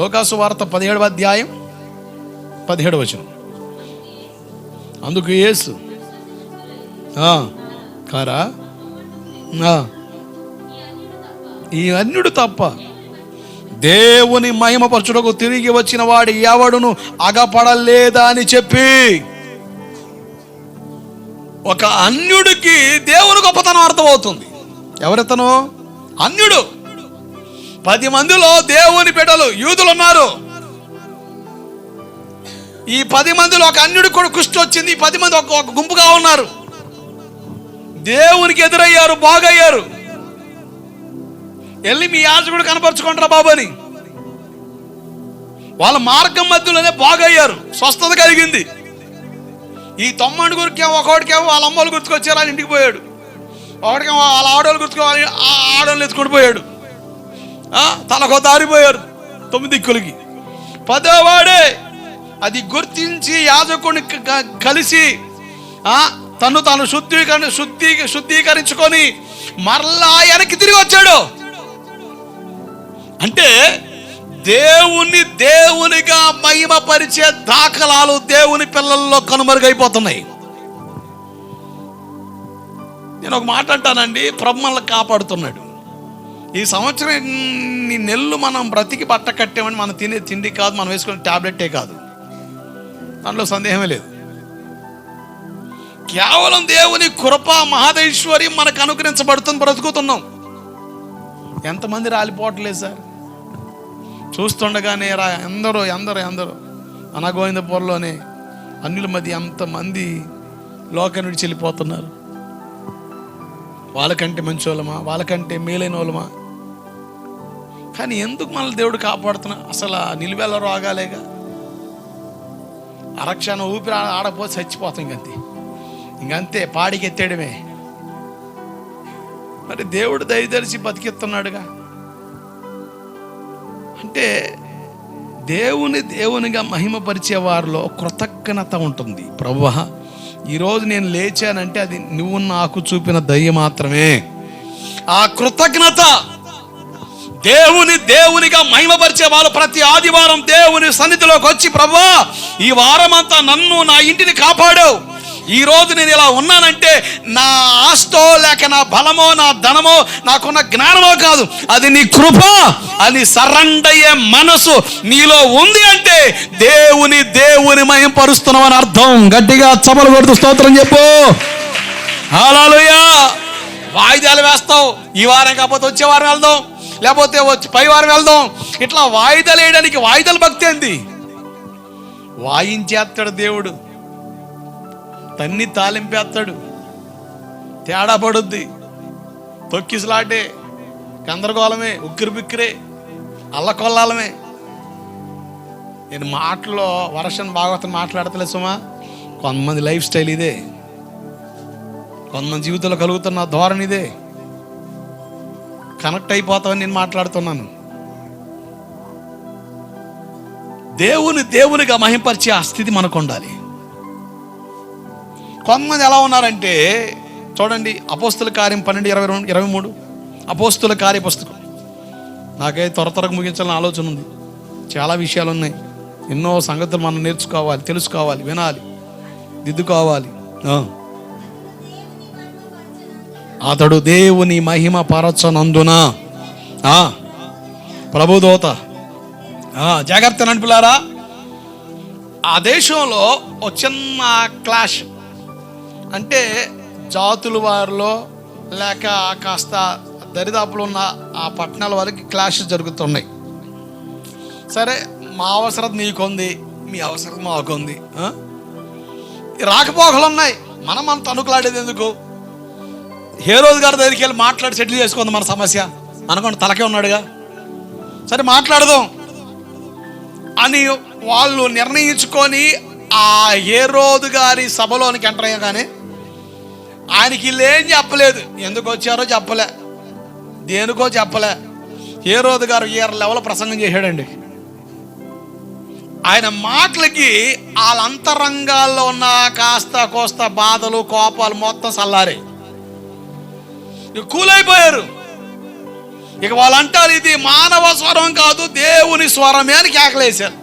లోకాసు వార్త పదిహేడవ అధ్యాయం పదిహేడు వచనం. అందుకు యేసు కారా? ఈ అన్యుడు తప్ప దేవుని మహిమపరచుటకు తిరిగి వచ్చిన వాడు ఎవడును అగపడలేదా అని చెప్పి ఒక అన్యుడికి దేవుని గొప్పతనం అర్థమవుతుంది. ఎవరితను అన్యుడు. పది మందిలో దేవుని బిడ్డలు యూదులు ఉన్నారు ఈ పది మందిలో ఒక అన్యుడు కూడా కుష్టి వచ్చింది. ఈ పది మంది ఒక గుంపుగా ఉన్నారు. దేవునికి ఎదురయ్యారు బాగయ్యారు. వెళ్ళి మీ యాజకుడు కనపరుచుకుంటారా బాబు అని. వాళ్ళ మార్గం మధ్యలోనే బాగయ్యారు. స్వస్థత కలిగింది. ఈ తొమ్మండుగురికేమో ఒకటికేమో వాళ్ళ అమ్మలు గుర్తుకొచ్చారు అని ఇంటికి పోయాడు. ఒకటికేమో వాళ్ళ ఆడవాళ్ళు గుర్తుకోవాలి ఆ ఆడవాళ్ళు ఎత్తుకొని పోయాడు. తలకు దారిపోయారు. తొమ్మిది దిక్కులకి. పదోవాడే అది గుర్తించి యాజకుని కలిసి తను తను తాను శుద్ధీకరణ శుద్ధి శుద్ధీకరించుకొని మరలా ఆయనకి తిరిగి వచ్చాడు. అంటే దేవుని దేవునిగా మహిమపరిచే దాఖలాలు దేవుని పిల్లల్లో కనుమరుగైపోతున్నాయి. నేను ఒక మాట అంటానండి బ్రహ్మల్ని కాపాడుతున్నాడు. ఈ సంవత్సరం ఇన్ని నెలలు మనం బ్రతికి బట్ట కట్టామని మనం తినే తిండి కాదు మనం వేసుకునే టాబ్లెట్టే కాదు. దాంట్లో సందేహమే లేదు. కేవలం దేవుని కృప మహాదైశ్వర్యం మనకు అనుగ్రహించబడుతుంది బ్రతుకుతున్నాం. ఎంతమంది రాలిపోవట్లేదు సార్? చూస్తుండగానే రా ఎందరో ఎందరో ఎందరో. అనగోవిందపూర్లోనే అన్యుల మధ్య ఎంతమంది లోకం నుంచి చెల్లిపోతున్నారు వాళ్ళకంటే మంచి వాళ్ళమా వాళ్ళకంటే మేలైన వాళ్ళమా కానీ ఎందుకు మనల్ని దేవుడు కాపాడుతున్నా? అసలు ఆ నిలువెల్ల రోగాలేగా? అరక్షణ ఊపిరి ఆడకపోతే చచ్చిపోతాం ఇంకంతే ఇంకంతే పాడికి ఎత్తేయడమే. మరి దేవుడు దయదలిచి బతికిస్తున్నాడుగా. అంటే దేవుని దేవునిగా మహిమపరిచే వారిలో కృతజ్ఞత ఉంటుంది. ప్రభు ఈరోజు నేను లేచానంటే అది నువ్వు నాకు చూపిన దయ మాత్రమే. ఆ కృతజ్ఞత దేవుని దేవునిగా మహిమపరిచే వాళ్ళు ప్రతి ఆదివారం దేవుని సన్నిధిలోకి వచ్చి ప్రభా ఈ వారం అంతా నన్ను నా ఇంటిని కాపాడావు ఈ రోజు నేను ఇలా ఉన్నానంటే నా ఆస్తో లేక నా బలమో నా ధనమో నాకున్న జ్ఞానమో కాదు. అది నీ కృప అని సరండయ్యే మనసు నీలో ఉంది అంటే దేవుని దేవుని మహింపరుస్తున్నావు అని అర్థం. గట్టిగా చపలు కొడుతూ స్తోత్రం చెప్పు. హాలయ్యా వాయిదాలు వేస్తావు. ఈ వారం కాకపోతే వచ్చే వారం వెళ్దాం. లేకపోతే వచ్చి పై వారం వెళ్దాం. ఇట్లా వాయిదాలు వేయడానికి వాయిదాల భక్తి ఏంది? వాయించేస్తాడు దేవుడు. తన్ని తాలింపేస్తాడు. తేడా పడుద్ది. తొక్కిసలాటే గందరగోళమే ఉక్కిరి బిక్కిరే అల్లకొల్లాలమే. నేను మాటలో వర్షన్ భాగవతం మాట్లాడతలే సుమా. కొంతమంది లైఫ్ స్టైల్ ఇదే. కొంతమంది జీవితంలో కలుగుతున్న ధోరణి ఇదే. కనెక్ట్ అయిపోతామని నేను మాట్లాడుతున్నాను. దేవుని దేవునిగా మహింపరిచే ఆ స్థితి మనకు ఉండాలి. కొంతమంది ఎలా ఉన్నారంటే చూడండి అపోస్తుల కార్యం పన్నెండు ఇరవై రెండు ఇరవై మూడు. అపోస్తుల కార్య పుస్తకం. నాకే త్వర త్వరగా ముగించాలని ఆలోచన ఉంది. చాలా విషయాలు ఉన్నాయి. ఎన్నో సంగతులు మనం నేర్చుకోవాలి తెలుసుకోవాలి వినాలి దిద్దుకోవాలి. ఆ. అతడు దేవుని మహిమ పరచనందున. ప్రభుదోత జాగ్రత్త నడిపిలారా ఆ దేశంలో ఒక చిన్న క్లాష్. అంటే జాతుల వారిలో లేక కాస్త దరిదాపులు ఉన్న ఆ పట్టణాల వారికి క్లాష్ జరుగుతున్నాయి. సరే మా అవసరం నీకుంది మీ అవసరం మాకుంది రాకపోకలు ఉన్నాయి. మనం మనం తణుకులాడేది ఎందుకు? ఏ గారి దగ్గరికి వెళ్ళి మాట్లాడి సెటిల్ చేసుకుందాం మన సమస్య. అనుకోండి తలకే ఉన్నాడుగా. సరే మాట్లాడదాం. అని వాళ్ళు నిర్ణయించుకొని ఆ హేరోజు గారి సభలోనికి ఎంటర్ అయ్యగానే ఆయనకి ఇల్లేం చెప్పలేదు. ఎందుకు వచ్చారో చెప్పలే. దేనికో చెప్పలే. ఏ గారు ఏర లెవెల్ ప్రసంగం చేశాడండి? ఆయన మాటలకి వాళ్ళ అంతరంగాల్లో ఉన్న కాస్త కోస్త బాధలు కోపాలు మొత్తం చల్లారే కూలైపోయారు. ఇక వాళ్ళు అంటారు ఇది మానవ స్వరం కాదు దేవుని స్వరమే అని కేకలేశారు.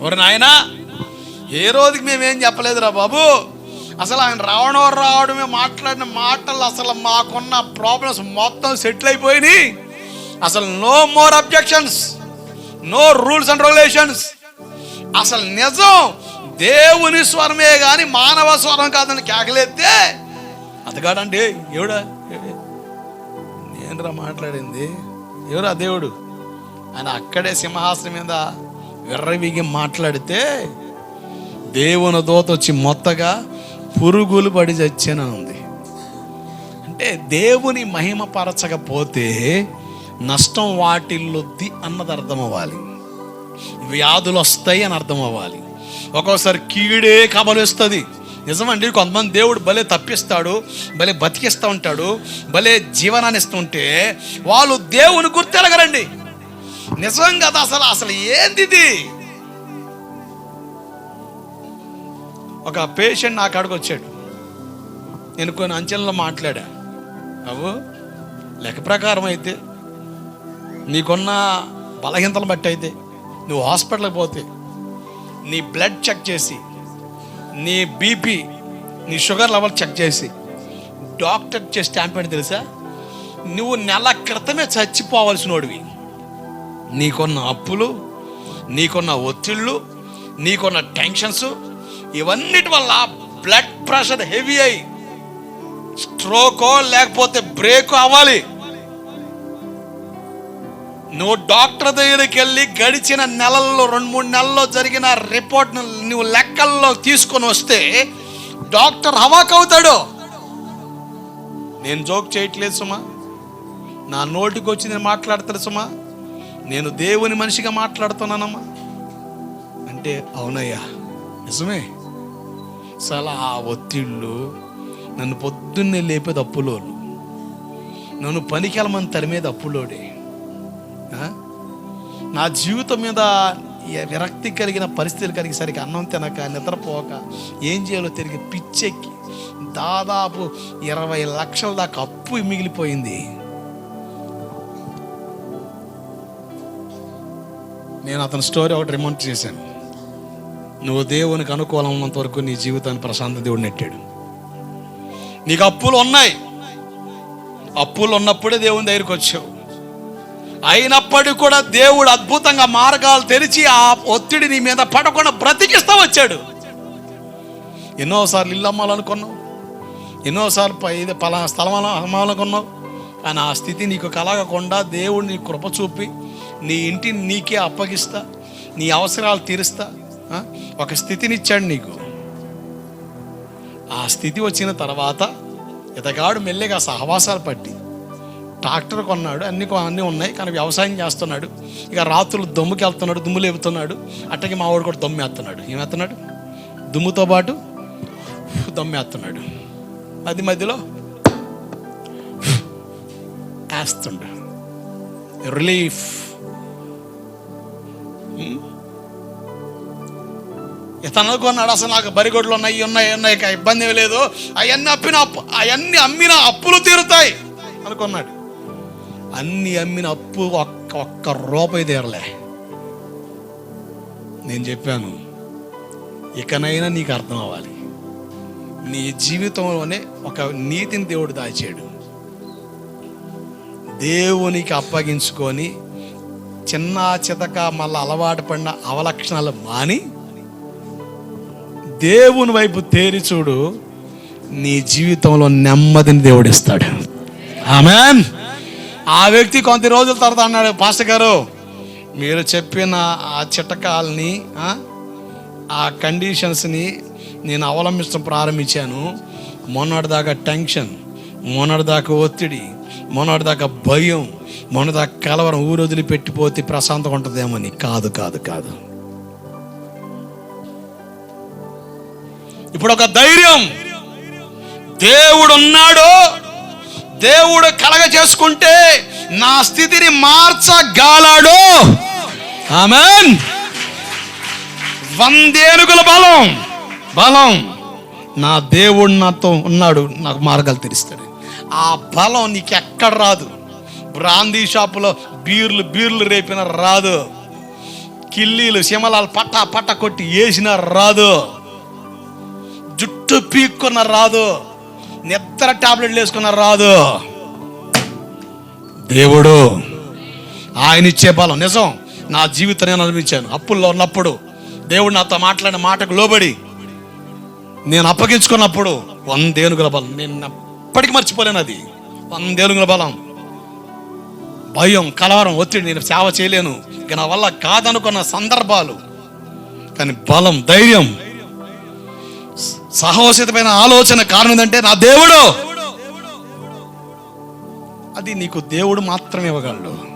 ఎవరు నాయనా ఏ రోజుకి మేమేం చెప్పలేదురా బాబు? అసలు ఆయన రావడం రావడమే మాట్లాడిన మాటలు అసలు మాకున్న ప్రాబ్లమ్స్ మొత్తం సెటిల్ అయిపోయినాయి. అసలు no more objections no rules and regulations అసలు నిజం దేవుని స్వరమే కానీ మానవ స్వరం కాదని కేకలేస్తే అతగాడంటే ఎవడా? నేనురా మాట్లాడింది? ఎవరా దేవుడు? ఆయన అక్కడే సింహాసనం మీద విర్రవిగి మాట్లాడితే దేవుని దోత వచ్చి మొత్తగా పురుగులు పడి చచ్చాను ఉంది అంటే దేవుని మహిమ పరచకపోతే నష్టం వాటిల్లుద్ది అన్నది అర్థం అవ్వాలి వ్యాధులు వస్తాయి అని అర్థం అవ్వాలి ఒక్కోసారి కీడే కబలిస్తుంది. నిజమండి కొంతమంది దేవుడు భలే తప్పిస్తాడు భలే బతికిస్తూ ఉంటాడు భలే జీవనాన్ని ఇస్తుంటే వాళ్ళు దేవుని గుర్తెరగరండి నిజం కదా అసలు అసలు ఏంది ఇది ఒక పేషెంట్ నా కాడికి వచ్చాడు. నేను కొన్ని అంచెల్లో మాట్లాడా. అవు లెక్క ప్రకారం అయితే నీకున్న బలహీనతలు బట్టి అయితే నువ్వు హాస్పిటల్కి పోతే నీ బ్లడ్ చెక్ చేసి నీ బీపీ నీ షుగర్ లెవెల్ చెక్ చేసి. డాక్టర్ చేసి స్టాంప్ అని తెలుసా? నువ్వు నెల క్రితమే చచ్చిపోవాల్సినోడివి. నీకున్న అప్పులు నీకున్న ఒత్తిళ్ళు నీకున్న టెన్షన్స్ ఇవన్నిటి వల్ల బ్లడ్ ప్రెషర్ హెవీ అయి స్ట్రోకో లేకపోతే బ్రేక్ అవ్వాలి. నువ్వు డాక్టర్ దగ్గరికి వెళ్ళి గడిచిన నెలల్లో రెండు మూడు నెలల్లో జరిగిన రిపోర్ట్ నువ్వు లెక్కల్లో తీసుకొని వస్తే డాక్టర్ హవాక్ అవుతాడు. నేను జోక్ చేయట్లేదు సుమా. నా నోటికి వచ్చి నేను మాట్లాడతాడు సుమా. నేను దేవుని మనిషిగా మాట్లాడుతున్నానమ్మా. అంటే అవునయ్యా. నిజమే. చాలా ఆ ఒత్తిళ్ళు నన్ను పొద్దున్నే లేపేది అప్పులోడు నన్ను పనికి వెళ్ళమని తరిమేది అప్పులోడే. నా జీవితం మీద విరక్తి కలిగిన పరిస్థితులు కలిగి సరికి అన్నం తినక నిద్రపోక ఏం చేయాలో తిరిగి పిచ్చెక్కి దాదాపు ఇరవై లక్షల దాకా అప్పు మిగిలిపోయింది. నేను అతని స్టోరీ ఒకటి రిమౌంట్ చేశాను. నువ్వు దేవునికి అనుకూలం ఉన్నంత వరకు నీ జీవితాన్ని ప్రశాంత దేవుడు నెట్టాడు. నీకు అప్పులు ఉన్నాయి. అప్పులు ఉన్నప్పుడే దేవుని దగ్గరికి వచ్చావు. అయినప్పటికీ కూడా దేవుడు అద్భుతంగా మార్గాలు తెరిచి ఆ ఒత్తిడి నీ మీద పడకుండా బ్రతికిస్తా వచ్చాడు. ఎన్నోసార్లు ఇల్లు అమ్మాలనుకున్నావు ఎన్నోసార్లు ఇది పలానా స్థలం అమ్మాలనుకున్నావు కానీ ఆ స్థితి నీకు కలగకుండా దేవుడు నీ కృప చూపి నీ ఇంటిని నీకే అప్పగిస్తా నీ అవసరాలు తీరుస్తా ఒక స్థితినిచ్చాడు నీకు. ఆ స్థితి వచ్చిన తర్వాత ఇతగాడు మెల్లిగా సహవాసాలు పట్టి ట్రాక్టర్ కొన్నాడు అన్ని కొ- అన్నీ ఉన్నాయి కానీ వ్యవసాయం చేస్తున్నాడు. ఇక రాత్రులు దమ్ముకి వెళ్తున్నాడు దుమ్ము లేపుతున్నాడు. అట్టకి మా వాడు కూడా దమ్ము వేస్తున్నాడు. ఏమేస్తున్నాడు? దుమ్ముతో పాటు దమ్ము వేస్తున్నాడు. అది మధ్యలో వేస్తుండు. రిలీఫ్. ఇతను అనుకున్నాడు అసలు నాకు బరిగొడ్లు ఉన్నాయి ఉన్నాయి ఉన్నాయి ఇక ఇబ్బంది ఏమీ లేదు. అవన్నీ అప్పిన అప్పు అవన్నీ అమ్మిన అప్పులు తీరుతాయి అనుకున్నాడు. అన్ని అమ్మిన అప్పు ఒక్క ఒక్క రూపాయి తీరలే. నేను చెప్పాను ఇకనైనా నీకు అర్థం అవ్వాలి. నీ జీవితంలోనే ఒక నీతిని దేవుడు దాచాడు. దేవునికి అప్పగించుకొని చిన్న చితక మళ్ళీ అలవాటు పడిన అవలక్షణాలు మాని దేవుని వైపు తేరి చూడు నీ జీవితంలో నెమ్మదిని దేవుడిస్తాడు ఆమెన్. ఆ వ్యక్తి కొద్ది రోజుల తర్వాత అన్నాడు పాస్టర్ గారు మీరు చెప్పిన ఆ చిట్టకాలని ఆ, కండిషన్స్ని నేను అవలంబించడం ప్రారంభించాను. మొన్నటిదాకా టెన్షన్ మొన్నటిదాకా ఒత్తిడి మొన్నటిదాకా భయం మొన్నటిదాకా కలవరం ఊరు వదిలిపెట్టిపోతే ప్రశాంతంగా ఉంటుందేమో అని. కాదు కాదు కాదు. ఇప్పుడు ఒక ధైర్యం. దేవుడు ఉన్నాడు దేవుడు కలగ చేసుకుంటే నా స్థితిని మార్చగాలాడు. ఆమెన్. వందేనుగుల బలం బలం. నా దేవుడు నాతో ఉన్నాడు నాకు మార్గాలు తెరుస్తాడు. ఆ బలం నీకు ఎక్కడ రాదు. బ్రాందీ షాపులో బీర్లు బీర్లు రేపిన రాదు. కిల్లీలు సిమలాలు పట్ట పట్ట కొట్టి వేసిన రాదు. జుట్టు పీక్కున్న రాదు. నిద్ర టాబ్లెట్లు వేసుకున్న రాదు. దేవుడు ఆయన ఇచ్చే బలం నిజం. నా జీవితం నేను అనిపించాను అప్పుల్లో ఉన్నప్పుడు దేవుడు నాతో మాట్లాడిన మాటకు లోబడి నేను అప్పగించుకున్నప్పుడు వందేనుగుల బలం. నేను ఎప్పటికీ మర్చిపోలేను అది. వందేనుగుల బలం. భయం కలవరం ఒత్తిడి నేను సేవ చేయలేను. నా వల్ల కాదనుకున్న సందర్భాలు. కానీ బలం ధైర్యం సాహోసితమైన ఆలోచన కారణం ఏంటంటే నా దేవుడు. అది నీకు దేవుడు మాత్రమే ఇవ్వగలడు.